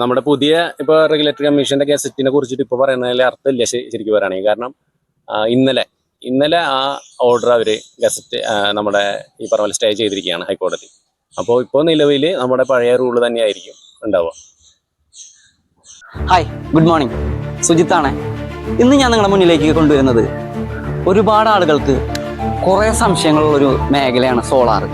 നമ്മുടെ പുതിയ ഇപ്പോൾ റെഗുലേറ്ററി കമ്മീഷന്റെ ഗസറ്റിനെ കുറിച്ചിട്ട് ഇപ്പോൾ പറയുന്നതിൽ അർത്ഥമില്ല ശരിക്കും പറയുകയാണെങ്കിൽ. കാരണം ഇന്നലെ ഇന്നലെ ആ ഓർഡർ അവർ ഗസറ്റ് നമ്മുടെ ഈ പറഞ്ഞ സ്റ്റേ ചെയ്തിരിക്കുകയാണ് ഹൈക്കോടതി. അപ്പോൾ ഇപ്പോൾ നിലവിൽ നമ്മുടെ പഴയ റൂൾ തന്നെയായിരിക്കും ഉണ്ടാവുക. ഹായ് ഗുഡ് മോർണിംഗ് സുജിത്താണ്. ഇന്ന് ഞാൻ നിങ്ങളുടെ മുന്നിലേക്ക് കൊണ്ടുവരുന്നത് ഒരുപാട് ആളുകൾക്ക് കുറേ സംശയങ്ങളുള്ള ഒരു മേഖലയാണ് സോളാർ.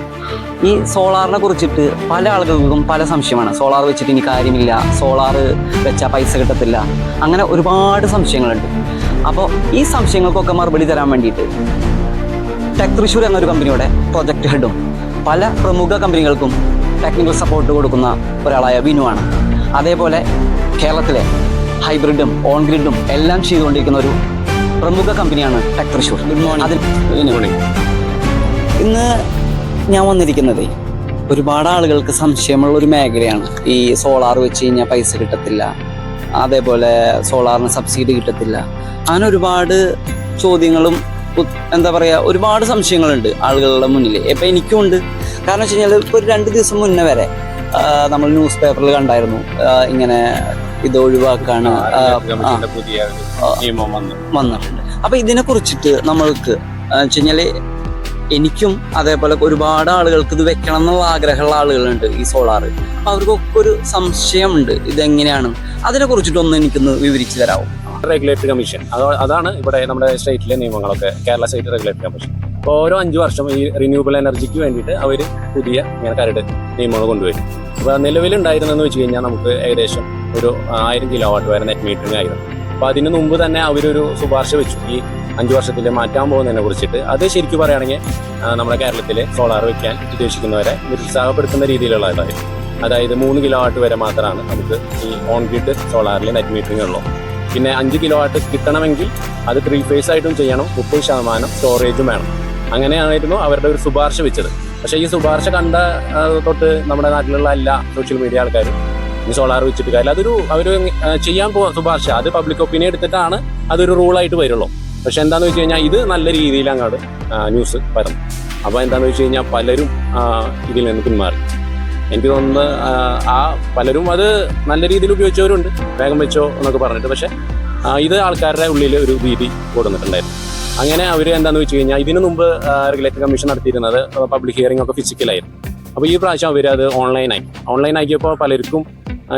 ഈ സോളാറിനെ കുറിച്ചിട്ട് പല ആളുകൾക്കും പല സംശയമാണ്. സോളാർ വെച്ചിട്ട് ഇനി കാര്യമില്ല. സോളാർ വെച്ചാൽ പൈസ കിട്ടത്തില്ല. അങ്ങനെ ഒരുപാട് സംശയങ്ങളുണ്ട്. അപ്പോൾ ഈ സംശയങ്ങൾക്കൊക്കെ മറുപടി തരാൻ വേണ്ടിയിട്ട് ടെക് തൃശ്ശൂർ എന്നൊരു കമ്പനിയുടെ പ്രൊജക്ട് ഹെഡും പല പ്രമുഖ കമ്പനികൾക്കും ടെക്നിക്കൽ സപ്പോർട്ട് കൊടുക്കുന്ന ഒരാളായ വിനുവാണ് അതേപോലെ കേരളത്തിലെ ഹൈബ്രിഡും ഓൺ ഗ്രിഡും എല്ലാം ചെയ്തുകൊണ്ടിരിക്കുന്ന ഒരു പ്രമുഖ കമ്പനിയാണ് ടെക് തൃശ്ശൂർ. ഗുഡ് മോർണിംഗ് അതിൽ വിനു. ഇന്ന് ഞാൻ വന്നിരിക്കുന്നത്. ഒരുപാട് ആളുകൾക്ക് സംശയമുള്ള ഒരു മേഖലയാണ്. ഈ സോളാർ വെച്ച് കഴിഞ്ഞാൽ പൈസ കിട്ടത്തില്ല. അതേപോലെ സോളാറിന് സബ്സിഡി കിട്ടത്തില്ല. അങ്ങനെ ഒരുപാട് ചോദ്യങ്ങളും എന്താ പറയുക ഒരുപാട് സംശയങ്ങളുണ്ട് ആളുകളുടെ മുന്നിൽ. ഇപ്പം എനിക്കും ഉണ്ട് കാരണം വെച്ച് കഴിഞ്ഞാൽ ഇപ്പോൾ ഒരു രണ്ട് ദിവസം മുന്നേ വരെ നമ്മൾ ന്യൂസ് പേപ്പറിൽ കണ്ടായിരുന്നു ഇങ്ങനെ ഇത് ഒഴിവാക്കാണ്. വന്നിട്ടുണ്ട്. അപ്പം ഇതിനെ കുറിച്ചിട്ട് നമ്മൾക്ക് വെച്ച് കഴിഞ്ഞാൽ എനിക്കും അതേപോലെ ഒരുപാട് ആളുകൾക്ക് ഇത് വെക്കണം എന്നുള്ള ആഗ്രഹമുള്ള ആളുകളുണ്ട് ഈ സോളാർ. അവർക്കൊക്കെ ഒരു സംശയമുണ്ട് ഇതെങ്ങനെയാണ്. അതിനെ കുറിച്ചിട്ടൊന്ന് എനിക്കൊന്ന് വിവരിച്ചു തരാമോ റെഗുലേറ്ററി കമ്മീഷൻ അതാണ് ഇവിടെ നമ്മുടെ സ്റ്റേറ്റിലെ നിയമങ്ങളൊക്കെ കേരള സ്റ്റേറ്റ് റെഗുലേറ്ററി കമ്മീഷൻ അപ്പോൾ ഓരോ അഞ്ച് വർഷം ഈ റിന്യൂവബിൾ എനർജിക്ക് വേണ്ടിയിട്ട് അവർ പുതിയ ഇങ്ങനെ കരട് നിയമങ്ങൾ കൊണ്ടുവരും. അപ്പോൾ നിലവിലുണ്ടായിരുന്നെന്ന് വെച്ച് കഴിഞ്ഞാൽ നമുക്ക് ഏകദേശം ഒരു ആയിരം കിലോ വാട്ട് വരെ നെറ്റ് മീറ്ററിംഗ് ആയിരുന്നു. അപ്പോൾ അതിന് മുമ്പ് തന്നെ അവരൊരു ശുപാർശ വെച്ചു. ഈ അഞ്ച് വർഷത്തിൽ മാറ്റാൻ പോകുന്നതിനെ കുറിച്ചിട്ട്. അത് ശരിക്കും പറയുകയാണെങ്കിൽ നമ്മുടെ കേരളത്തിൽ സോളാർ വയ്ക്കാൻ ഉദ്ദേശിക്കുന്നവരെ നിരുത്സാഹപ്പെടുത്തുന്ന രീതിയിലുള്ളതായിരുന്നു അതായത് മൂന്ന് കിലോ വാട്ട് വരെ മാത്രമാണ് നമുക്ക് ഈ ഓൺ ഗ്രിഡ് സോളാറിൽ നെറ്റ് മീറ്ററിംഗ് ഉള്ളൂ. പിന്നെ അഞ്ച് കിലോ വാട്ട് കിട്ടണമെങ്കിൽ അത് ത്രീ ഫേസ് ആയിട്ടും ചെയ്യണം. മുപ്പത് ശതമാനം സ്റ്റോറേജും വേണം. അങ്ങനെയായിരുന്നു അവരുടെ ഒരു ശുപാർശ വെച്ചത്. പക്ഷേ ഈ ശുപാർശ കണ്ട തൊട്ട് നമ്മുടെ നാട്ടിലുള്ള എല്ലാ സോഷ്യൽ മീഡിയ ആൾക്കാരും ഈ സോളാർ വെച്ചിട്ട് കാര്യം അതൊരു അവർ ചെയ്യാൻ പോ ശുപാർശ. അത് പബ്ലിക് ഒപ്പീനിയൻ എടുത്തിട്ടാണ് അതൊരു റൂളായിട്ട് വരുള്ളൂ. പക്ഷെ എന്താന്ന് വെച്ച് കഴിഞ്ഞാൽ ഇത് നല്ല രീതിയിൽ അങ്ങോട്ട് ന്യൂസ് പരന്നു. അപ്പോൾ എന്താന്ന് വെച്ച് കഴിഞ്ഞാൽ പലരും ഇതിൽ നിന്ന് പിന്മാറി. എനിക്ക് തോന്നുന്നത് ആ, പലരും അത് നല്ല രീതിയിൽ ഉപയോഗിച്ചവരുണ്ട്. വേഗം വെച്ചോ എന്നൊക്കെ പറഞ്ഞിട്ട്. പക്ഷെ ഇത് ആൾക്കാരുടെ ഉള്ളിൽ ഒരു ഭീതി കൊടുത്തിട്ടുണ്ടായിരുന്നു അങ്ങനെ അവർ എന്താണെന്ന് വെച്ച് കഴിഞ്ഞാൽ ഇതിനു മുമ്പ് റെഗുലേറ്ററി കമ്മീഷൻ നടത്തിയിരുന്നത് പബ്ലിക് ഹിയറിംഗ് ഒക്കെ ഫിസിക്കലായിരുന്നു അപ്പോൾ ഈ പ്രാവശ്യം അവർ അത് ഓൺലൈനായി ഓൺലൈൻ ആക്കിയപ്പോൾ പലർക്കും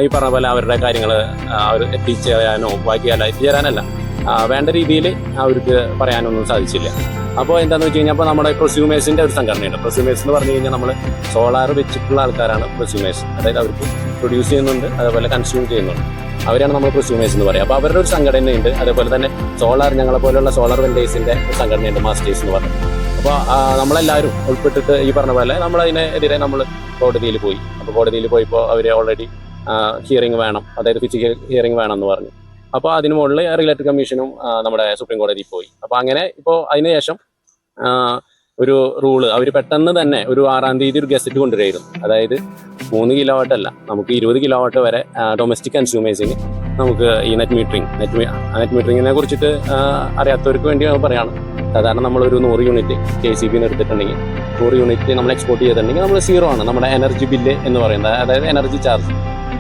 ഈ പറഞ്ഞ പോലെ അവരുടെ കാര്യങ്ങൾ അവർ എത്തിച്ചേരാനോ ബാക്കിയല്ല എത്തിച്ചേരാനല്ല. വേണ്ട രീതിയിൽ അവർക്ക് പറയാനൊന്നും സാധിച്ചില്ല. അപ്പോൾ എന്താണെന്ന് വെച്ച് കഴിഞ്ഞാൽ അപ്പോൾ നമ്മുടെ പ്രൊസ്യൂമേഴ്സിന്റെ ഒരു സംഘടനയുണ്ട്. പ്രൊസ്യൂമേഴ്സ് എന്ന് പറഞ്ഞു കഴിഞ്ഞാൽ നമ്മൾ സോളാർ വെച്ചിട്ടുള്ള ആൾക്കാരാണ് പ്രൊസ്യൂമേഴ്സ്. അതായത് അവർക്ക് പ്രൊഡ്യൂസ് ചെയ്യുന്നുണ്ട് അതേപോലെ കൺസ്യൂം ചെയ്യുന്നുണ്ട്. അവരാണ് നമ്മൾ പ്രൊസ്യൂമേഴ്സ് എന്ന് പറയുക. അപ്പോൾ അവരുടെ ഒരു സംഘടനയുണ്ട്. അതേപോലെ തന്നെ സോളാർ ഞങ്ങളെ പോലെയുള്ള സോളാർ വെൻഡേഴ്സിന്റെ സംഘടനയുണ്ട് മാസ്റ്റേഴ്സ് എന്ന് പറഞ്ഞു അപ്പോൾ നമ്മളെല്ലാവരും ഉൾപ്പെട്ടിട്ട് ഈ പറഞ്ഞ പോലെ നമ്മളതിനെതിരെ നമ്മൾ കോടതിയിൽ പോയി. അപ്പോൾ കോടതിയിൽ പോയപ്പോൾ അവർ ഓൾറെഡി ഹിയറിംഗ് വേണം. അതായത് ഫിസിക്കൽ ഹിയറിംഗ് വേണം എന്ന് പറഞ്ഞു. അപ്പോൾ അതിന് മുകളിൽ റെഗുലേറ്ററി കമ്മീഷനും നമ്മുടെ സുപ്രീം കോടതിയിൽ പോയി. അപ്പോൾ അങ്ങനെ ഇപ്പോൾ അതിനുശേഷം ഒരു റൂൾ അവർ പെട്ടെന്ന് തന്നെ ഒരു ആറാം തീയതി ഒരു ഗസറ്റ് കൊണ്ടുവരായിരുന്നു അതായത് മൂന്ന് കിലോ വാട്ട് അല്ല നമുക്ക് ഇരുപത് കിലോ വാട്ട് വരെ ഡൊമസ്റ്റിക് കൺസ്യൂമേഴ്സിന് നമുക്ക് ഈ നെറ്റ് മീറ്ററിംഗ് നെറ്റ് നെറ്റ് മീറ്ററിങ്ങിനെ കുറിച്ചിട്ട് അറിയാത്തവർക്ക് വേണ്ടി ഞാൻ പറയാണ്. സാധാരണ നമ്മളൊരു നൂറ് യൂണിറ്റ് കെ സി ബിന്ന് എടുത്തിട്ടുണ്ടെങ്കിൽ നൂറ് യൂണിറ്റ് നമ്മൾ എക്സ്പോർട്ട് ചെയ്തിട്ടുണ്ടെങ്കിൽ നമ്മൾ സീറോ ആണ്. നമ്മുടെ എനർജി ബില്ല് എന്ന് പറയുന്നത് അതായത് എനർജി ചാർജ്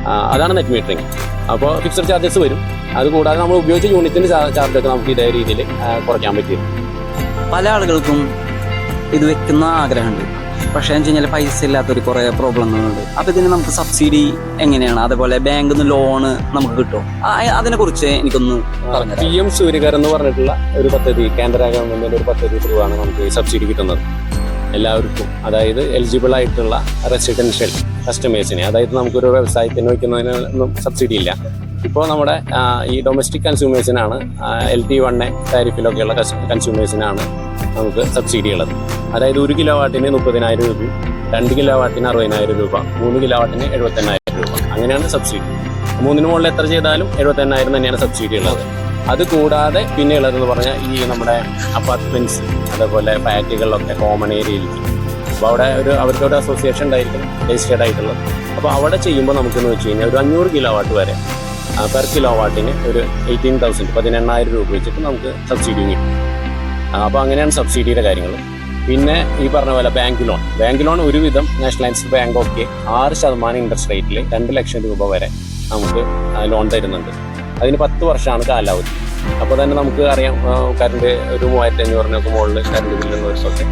അതാണ് നെറ്റ് മീറ്ററിങ് അപ്പോൾ ഫിക്സഡ് ചാർജസ് വരും. അതുകൂടാതെ നമ്മൾ ഉപയോഗിച്ച യൂണിറ്റിന്റെ ചാർജൊക്കെ നമുക്ക് ഇതേ രീതിയിൽ കുറയ്ക്കാൻ പറ്റും പല ആളുകൾക്കും ഇത് വെക്കുന്ന ആഗ്രഹമുണ്ട്. പക്ഷേ എന്ന് വെച്ച് കഴിഞ്ഞാൽ പൈസ ഇല്ലാത്തൊരു കുറേ പ്രോബ്ലങ്ങളുണ്ട് അപ്പോൾ ഇതിന് നമുക്ക് സബ്സിഡി എങ്ങനെയാണ്? അതേപോലെ ബാങ്കിൽ നിന്ന് ലോണ് നമുക്ക് കിട്ടും അതിനെക്കുറിച്ച് എനിക്കൊന്ന് പറഞ്ഞു പി എം സൂര്യകർ എന്ന് പറഞ്ഞിട്ടുള്ള ഒരു പദ്ധതി കേന്ദ്ര ഗവൺമെന്റിന്റെ ഒരു പദ്ധതി ത്രൂവാണ് നമുക്ക് സബ്സിഡി കിട്ടുന്നത്. എല്ലാവർക്കും അതായത് എലിജിബിൾ ആയിട്ടുള്ള റെസിഡൻഷ്യൽ കസ്റ്റമേഴ്സിന് അതായത് നമുക്കൊരു വ്യവസായത്തിന് വയ്ക്കുന്നതിനൊന്നും സബ്സിഡി ഇല്ല. ഇപ്പോൾ നമ്മുടെ ഈ ഡൊമസ്റ്റിക് കൺസ്യൂമേഴ്സിനാണ് എൽ ടി എ താരിഫിലൊക്കെയുള്ള കൺസ്യൂമേഴ്സിനാണ് നമുക്ക് സബ്സിഡി ഉള്ളത്. അതായത് ഒരു കിലോ വാട്ടിന് മുപ്പതിനായിരം രൂപ രണ്ട് കിലോ വാട്ടിന് അറുപതിനായിരം രൂപ മൂന്ന് കിലോ വാട്ടിന് എഴുപത്തെണ്ണായിരം രൂപ. അങ്ങനെയാണ് സബ്സിഡി മൂന്നിന് മുകളിൽ എത്ര ചെയ്താലും എഴുപത്തെണ്ണായിരം തന്നെയാണ് സബ്സിഡി ഉള്ളത്. അത് കൂടാതെ പിന്നെ ഉള്ളതെന്ന് പറഞ്ഞാൽ ഈ നമ്മുടെ അപ്പാർട്ട്മെന്റ്സ് അതേപോലെ ഫ്ലാറ്റുകളിലൊക്കെ കോമൺ ഏരിയയിലേക്ക് അപ്പോൾ അവിടെ ഒരു അവർക്ക് ഒരു അസോസിയേഷൻ ഉണ്ടായിരിക്കും രജിസ്റ്റേർഡ് ആയിട്ടുള്ളത്. അപ്പോൾ അവിടെ ചെയ്യുമ്പോൾ നമുക്കെന്ന് വെച്ച് കഴിഞ്ഞാൽ ഒരു അഞ്ഞൂറ് കിലോ വാട്ട് വരെ പെർ കിലോ വാട്ടിന് ഒരു എയ്റ്റീൻ തൗസൻഡ് പതിനെണ്ണായിരം രൂപ വെച്ചിട്ട് നമുക്ക് സബ്സിഡി കിട്ടും. അപ്പോൾ അങ്ങനെയാണ് സബ്സിഡിയുടെ കാര്യങ്ങൾ പിന്നെ ഈ പറഞ്ഞ പോലെ ബാങ്ക് ലോൺ ബാങ്ക് ലോൺ ഒരുവിധം നാഷണലൈസ്ഡ് ബാങ്ക് ഒക്കെ ആറ് ശതമാനം ഇൻട്രസ്റ്റ് റേറ്റിൽ രണ്ട് ലക്ഷം രൂപ വരെ നമുക്ക് ലോൺ തരുന്നുണ്ട്. അതിന് പത്ത് വർഷമാണ് കാലാവധി. അപ്പോൾ തന്നെ നമുക്ക് അറിയാം കറണ്ട് ഒരു മൂവായിരത്തി അഞ്ഞൂറിനൊക്കെ മുകളിൽ കറണ്ട് ബില്ലുള്ളവർക്കൊക്കെ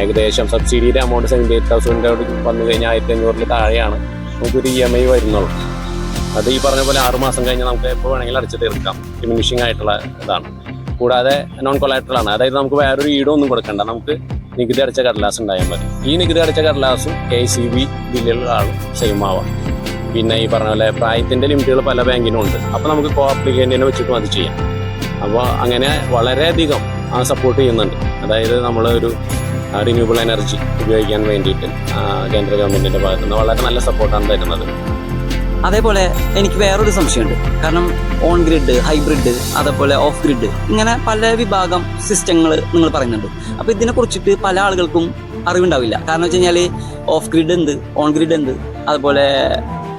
ഏകദേശം സബ്സിഡിയുടെ എമൗണ്ട് സെവന്റി എയ്റ്റ് തൗസൻഡോട് വന്നു കഴിഞ്ഞാൽ ആയിരത്തി അഞ്ഞൂറിൽ താഴെയാണ്. നമുക്കൊരു ഇ എം ഐ വരുന്നുള്ളൂ. അത് ഈ പറഞ്ഞ പോലെ ആറ് മാസം കഴിഞ്ഞാൽ നമുക്ക് എപ്പോൾ വേണമെങ്കിലും അടച്ചു തീർക്കാം. ഡിമിനിഷിങ് ആയിട്ടുള്ള ഇതാണ്. കൂടാതെ നോൺ കൊളാറ്ററൽ ആണ്. അതായത് നമുക്ക് വേറൊരു ഒന്നും കൊടുക്കണ്ട. നമുക്ക് നികുതി അടച്ച കടലാസ് ഉണ്ടായാൽ മതി. ഈ നികുതി അടച്ച കടലാസും കെ സി ബി ബില്ലുകളാണ് സെയിം ആവാം. പിന്നെ ഈ പറഞ്ഞ പോലെ പ്രായത്തിന്റെ ലിമിറ്റുകൾ പല ബാങ്കിനും ഉണ്ട്. അപ്പോൾ നമുക്ക് കോ അപ്ലിക്കേന്റിനെ വെച്ചിട്ട് അത് ചെയ്യാം. അപ്പോൾ അങ്ങനെ വളരെയധികം സപ്പോർട്ട് ചെയ്യുന്നുണ്ട്. അതായത് നമ്മളൊരു റിന്യൂവബിൾ എനർജി ഉപയോഗിക്കാൻ വേണ്ടിയിട്ട് കേന്ദ്ര ഗവൺമെന്റിന്റെ ഭാഗത്തു നിന്ന് വളരെ നല്ല സപ്പോർട്ടാണ് തരുന്നത്. അതേപോലെ എനിക്ക് വേറൊരു സംശയമുണ്ട്. കാരണം ഓൺ ഗ്രിഡ് ഹൈബ്രിഡ് അതേപോലെ ഓഫ് ഗ്രിഡ് ഇങ്ങനെ പല വിഭാഗം സിസ്റ്റങ്ങൾ നിങ്ങൾ പറയുന്നുണ്ട്. അപ്പോൾ ഇതിനെ കുറിച്ചിട്ട് പല ആളുകൾക്കും അറിവുണ്ടാവില്ല. കാരണം വെച്ച് കഴിഞ്ഞാൽ ഓഫ് ഗ്രിഡ് എന്ത് ഓൺ ഗ്രിഡ് എന്ത് അതുപോലെ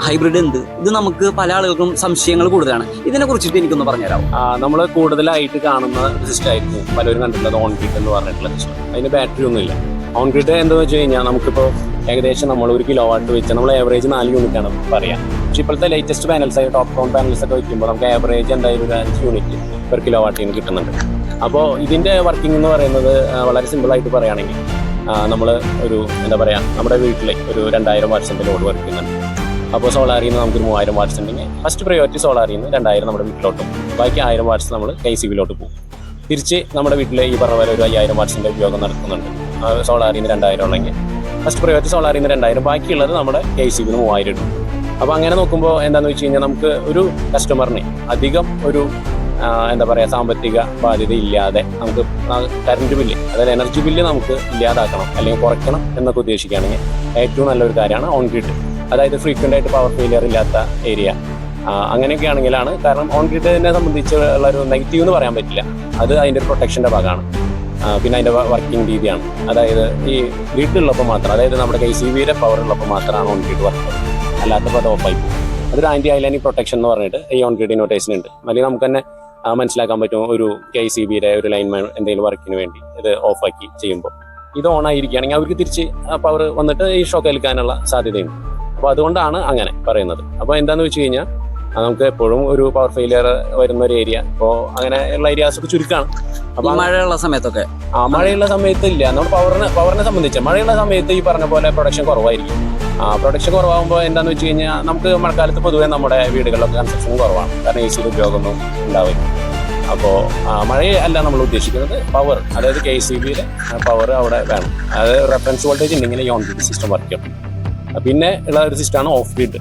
ഹൈബ്രിഡ് എന്ത്? ഇത് നമുക്ക് പല ആളുകൾക്കും സംശയങ്ങൾ കൂടുതലാണ്. ഇതിനെ കുറിച്ചിട്ട് എനിക്കൊന്ന് പറഞ്ഞുതരാം നമ്മൾ കൂടുതലായിട്ട് കാണുന്ന സിസ്റ്റം ആയിരുന്നു പലരും കണ്ടിട്ടുള്ളത് ഓൺ ഗ്രിഡ് എന്ന് പറഞ്ഞിട്ടുള്ള സിസ്റ്റം അതിന് ബാറ്ററി ഒന്നുമില്ല ഓൺ ഗ്രിഡ് എന്താണെന്ന് വെച്ച് കഴിഞ്ഞാൽ നമുക്കിപ്പോൾ ഏകദേശം നമ്മൾ ഒരു കിലോ വാട്ട് വെച്ച് നമ്മൾ ഏവറേജ് നാല് യൂണിറ്റ് ആണ് പറയാം. പക്ഷെ ഇപ്പോഴത്തെ ലേറ്റസ്റ്റ് പാനൽസ് ആയി ടോപ്പ് ടൗൺ പാനൽസ് ഒക്കെ വയ്ക്കുമ്പോൾ നമുക്ക് ഏവറേജ് എന്തായാലും ഒരു അഞ്ച് യൂണിറ്റ് പെർ കിലോ വാട്ടിന് കിട്ടുന്നുണ്ട്. അപ്പോൾ ഇതിന്റെ വർക്കിംഗ് എന്ന് പറയുന്നത് വളരെ സിമ്പിളായിട്ട് പറയുകയാണെങ്കിൽ നമ്മൾ ഒരു എന്താ പറയുക നമ്മുടെ വീട്ടിലെ ഒരു രണ്ടായിരം ലോഡ് വർക്ക് ചെയ്യുന്നുണ്ട് അപ്പോൾ സോളാറിൽ നിന്ന് നമുക്കൊരു മൂവായിരം വാട്ട്സ് ഉണ്ടെങ്കിൽ ഫസ്റ്റ് പ്രയോറിറ്റി സോളാറിൽ നിന്ന് രണ്ടായിരം നമ്മുടെ വീട്ടിലോട്ട്. ബാക്കി ആയിരം വാട്ട്സ് നമ്മൾ കെ സി ബിയിലോട്ട് പോകും. തിരിച്ച് നമ്മുടെ വീട്ടിൽ ഈ പറഞ്ഞ പോലെ ഒരു അയ്യായിരം വാട്ട്സിന്റെ ഉപയോഗം നടക്കുന്നുണ്ട് സോളാറിൽ നിന്ന് രണ്ടായിരം ഉണ്ടെങ്കിൽ. ഫസ്റ്റ് പ്രയോറിറ്റി സോളാറിൽ നിന്ന് രണ്ടായിരം ബാക്കിയുള്ളത് നമ്മുടെ കെ സി ബിന്ന് മൂവായിരം ഇടും. അപ്പോൾ അങ്ങനെ നോക്കുമ്പോൾ എന്താണെന്ന് വെച്ച് കഴിഞ്ഞാൽ നമുക്ക് ഒരു കസ്റ്റമറിന് അധികം ഒരു എന്താ പറയുക സാമ്പത്തിക ബാധ്യത ഇല്ലാതെ നമുക്ക് കറണ്ട് ബില്ല് അതായത് എനർജി ബില്ല് നമുക്ക് ഇല്ലാതാക്കണം അല്ലെങ്കിൽ കുറയ്ക്കണം എന്നൊക്കെ ഉദ്ദേശിക്കുകയാണെങ്കിൽ ഏറ്റവും നല്ലൊരു കാര്യമാണ് ഓൺ ഗ്രിഡ് അതായത് ഫ്രീക്വന്റ് ആയിട്ട് പവർ ഫെയിലിയർ ഇല്ലാത്ത ഏരിയ അങ്ങനെയൊക്കെ ആണെങ്കിലാണ് കാരണം ഓൺ ഗ്രിഡിനെ സംബന്ധിച്ചുള്ള ഒരു നെഗറ്റീവ് എന്ന് പറയാൻ പറ്റില്ല. അത് അതിന്റെ ഒരു പ്രൊട്ടക്ഷന്റെ ഭാഗമാണ്. പിന്നെ അതിന്റെ വർക്കിംഗ് രീതിയാണ്. അതായത് ഈ ഗ്രിഡ് ഉള്ളപ്പോൾ മാത്രം അതായത് നമ്മുടെ കെ സി ബിയുടെ പവർ ഉള്ളപ്പോൾ മാത്രമാണ് ഓൺ ഗ്രിഡ് വർക്ക് അല്ലാത്തപ്പോൾ അത് ഓഫായി പോകും. അതൊരു ആന്റി ഐലാനിക് പ്രൊട്ടക്ഷൻ എന്ന് പറഞ്ഞിട്ട് ഈ ഓൺ ഗ്രിഡ് നോട്ടേഷൻ ഉണ്ട് അല്ലെങ്കിൽ നമുക്ക് തന്നെ മനസ്സിലാക്കാൻ പറ്റും ഒരു കെ സി ബിയുടെ ഒരു ലൈൻ എന്തെങ്കിലും വർക്കിന് വേണ്ടി ഇത് ഓഫാക്കി ചെയ്യുമ്പോൾ. ഇത് ഓൺ ആയിരിക്കുകയാണെങ്കിൽ അവർക്ക് തിരിച്ച് പവർ വന്നിട്ട് ഈ ഷോക്ക് ഏൽക്കാനുള്ള സാധ്യതയുണ്ട്. അപ്പോൾ അതുകൊണ്ടാണ് അങ്ങനെ പറയുന്നത്. അപ്പോൾ എന്താണെന്ന് വെച്ച് കഴിഞ്ഞാൽ നമുക്ക് എപ്പോഴും ഒരു പവർ ഫെയിലിയർ വരുന്ന ഒരു ഏരിയ അപ്പോൾ അങ്ങനെയുള്ള ഏരിയാസ് ഒക്കെ ചുരുക്കാണ്. അപ്പോൾ മഴയുള്ള സമയത്തൊക്കെ? ആ മഴയുള്ള സമയത്ത് ഇല്ല. നമ്മൾ പവറിനെ പവറിനെ സംബന്ധിച്ച് മഴയുള്ള സമയത്ത് ഈ പറഞ്ഞ പോലെ പ്രൊഡക്ഷൻ കുറവായിരിക്കും. ആ പ്രൊഡക്ഷൻ കുറവാകുമ്പോൾ എന്താണെന്ന് വെച്ച് കഴിഞ്ഞാൽ നമുക്ക് മഴക്കാലത്ത് പൊതുവേ നമ്മുടെ വീടുകളിലൊക്കെ കൺസ്ട്രക്ഷൻ കുറവാണ്. കാരണം എ സിയുടെ ഉപയോഗമൊന്നും ഉണ്ടാവില്ല. അപ്പോൾ മഴയല്ല നമ്മൾ ഉദ്ദേശിക്കുന്നത് പവർ അതായത് കെ സി ബിയിലെ പവർ അവിടെ വേണം. അതായത് റെഫറൻസ് വോൾട്ടേജ് ഉണ്ടെങ്കിൽ ഈ ഓൺ സിസ്റ്റം വർക്ക് ചെയ്യും പിന്നെ ഉള്ള ഒരു സിസ്റ്റമാണ് ഓഫ് ഗ്രിഡ്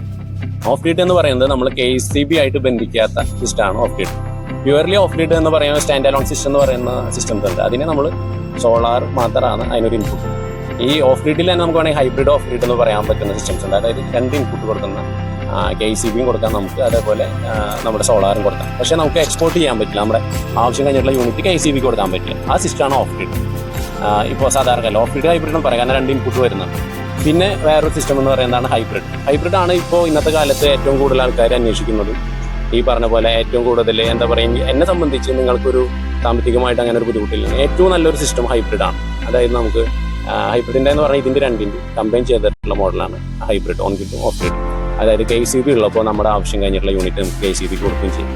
ഓഫ് ഗ്രിഡ് എന്ന് പറയുന്നത് നമ്മൾ കെ സി ബി ആയിട്ട് ബന്ധിക്കാത്ത സിസ്റ്റമാണ് off grid purely off grid എന്ന് പറയുന്ന സ്റ്റാൻഡ് അലോൺ സിസ്റ്റം എന്ന് പറയുന്ന സിസ്റ്റം ഉണ്ട് അതിനെ നമ്മൾ സോളാർ മാത്രമാണ് അതിനൊരു ഇൻപുട്ട് ഈ ഓഫ് ഗ്രിഡിൽ തന്നെ നമുക്ക് വേണമെങ്കിൽ ഹൈബ്രിഡ് ഓഫ് ഗ്രിഡ് എന്ന് പറയാൻ പറ്റുന്ന സിസ്റ്റംസ് ഉണ്ട് അതായത് രണ്ട് ഇൻപുട്ട് കൊടുക്കുന്ന കെ സി ബിയും കൊടുക്കാം നമുക്ക്. അതേപോലെ നമ്മുടെ സോളാറും കൊടുക്കാം. പക്ഷേ നമുക്ക് എക്സ്പോർട്ട് ചെയ്യാൻ പറ്റില്ല. നമ്മുടെ ആവശ്യം കഴിഞ്ഞിട്ടുള്ള യൂണിറ്റ് കെ സി ബി കൊടുക്കാൻ പറ്റില്ല. ആ സിസ്റ്റമാണ് ഓഫ് ഗ്രിഡ് ഇപ്പോൾ സാധാരണ ഓഫ് ഗ്രിഡ് ഹൈബ്രിഡ് എന്ന് പറയാം. കാരണം രണ്ട് ഇൻപുട്ട് വരുന്നുണ്ട് പിന്നെ വേറൊരു സിസ്റ്റം എന്ന് പറയുന്നതാണ് ഹൈബ്രിഡ് ഹൈബ്രിഡ് ആണ് ഇപ്പോൾ ഇന്നത്തെ കാലത്ത് ഏറ്റവും കൂടുതൽ ആൾക്കാർ അന്വേഷിക്കുന്നത്. ഈ പറഞ്ഞ പോലെ ഏറ്റവും കൂടുതൽ എന്താ പറയുക എന്നെ സംബന്ധിച്ച് നിങ്ങൾക്കൊരു സാമ്പത്തികമായിട്ട് അങ്ങനെ ഒരു ബുദ്ധിമുട്ടില്ല. ഏറ്റവും നല്ലൊരു സിസ്റ്റം ഹൈബ്രിഡ് ആണ്. അതായത് നമുക്ക് ഹൈബ്രിഡിന്റെ എന്ന് പറഞ്ഞാൽ ഇതിന്റെ രണ്ടിന്റെ കമ്പൈൻ ചെയ്തിട്ടുള്ള മോഡലാണ് ഹൈബ്രിഡ് ഓൺ ഗ്രിഡും ഓഫ് ഗ്രിഡ് അതായത് കെ സി ബി ഉള്ളപ്പോൾ നമ്മുടെ ആവശ്യം കഴിഞ്ഞിട്ടുള്ള യൂണിറ്റ് നമുക്ക് കെ സി ബി കൊടുക്കുകയും ചെയ്യും.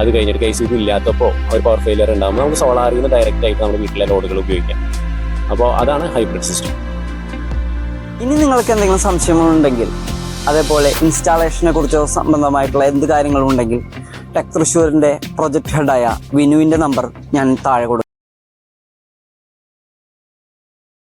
അത് കഴിഞ്ഞിട്ട് കെ സി ബി ഇല്ലാത്തപ്പോൾ ഒരു പവർ ഫെയിലിയർ ഉണ്ടാകുമ്പോൾ നമുക്ക് സോളാറിൽ നിന്ന് ഡയറക്റ്റ് ആയിട്ട് നമ്മുടെ വീട്ടിലെ ലോഡുകൾ ഉപയോഗിക്കാം. അപ്പോൾ അതാണ് ഹൈബ്രിഡ് സിസ്റ്റം ഇനി നിങ്ങൾക്ക് എന്തെങ്കിലും സംശയങ്ങളുണ്ടെങ്കിൽ അതേപോലെ ഇൻസ്റ്റാളേഷനെ കുറിച്ചോ സംബന്ധമായിട്ടുള്ള എന്ത് കാര്യങ്ങളും ഉണ്ടെങ്കിൽ ടെക് തൃശ്ശൂരിന്റെ പ്രൊജക്ട് ഹെഡായ വിനുവിന്റെ നമ്പർ ഞാൻ താഴെ കൊടുക്കും.